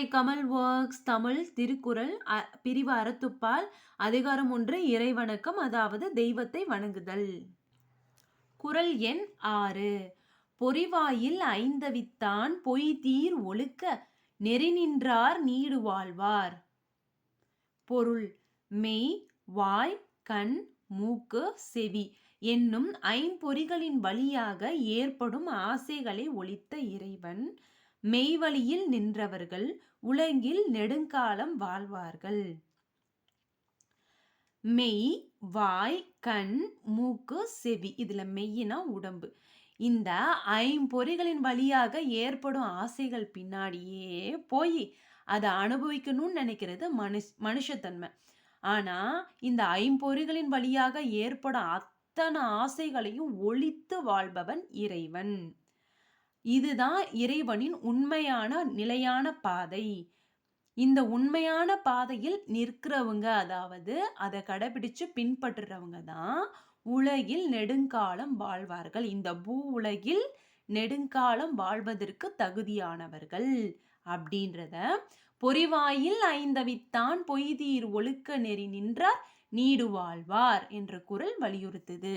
Hi Kamal works Tamil Thirukkural பிரிவு அறத்துப்பால் அதிகாரம் ஒன்று இறைவணக்கம் அதாவது தெய்வத்தை வணங்குதல். குரல் எண் ஆறு. பொறிவாயில் ஐந்தவித்தான் பொய் தீர் ஒழுக்க நெறி நின்றார் நீடு வாழ்வார். பொருள் மெய் வாய் கண் மூக்கு செவி என்னும் ஐம்பொறிகளின் வழியாக ஏற்படும் ஆசைகளை ஒழித்த இறைவன். மெய்வழியில் நின்றவர்கள் உலகில் நெடுங்காலம் வாழ்வார்கள். மெய் வாய் கண் மூக்கு செவி. இதுல மெய்யினா உடம்பு. இந்த ஐம்பொறிகளின் வழியாக ஏற்படும் ஆசைகள் பின்னாடியே போய் அதை அனுபவிக்கணும்னு நினைக்கிறது மனுஷ் மனுஷத்தன்மை. ஆனா இந்த ஐம்பொறிகளின் வழியாக ஏற்படும் அத்தனை ஆசைகளையும் ஒழித்து வாழ்பவன் இறைவன். இதுதான் இறைவனின் உண்மையான நிலையான பாதை. இந்த உண்மையான பாதையில் நிற்கிறவங்க அதாவது அதை கடைபிடிச்சு பின்பற்றுறவங்க தான் உலகில் நெடுங்காலம் வாழ்வார்கள். இந்த பூ உலகில் நெடுங்காலம் வாழ்வதற்கு தகுதியானவர்கள் அப்படின்றத பொறிவாயில் ஐந்தவித்தான் பொய்தீர் ஒழுக்க நெறி நின்றார் நீடு வாழ்வார் என்ற குரல் வலியுறுத்துது.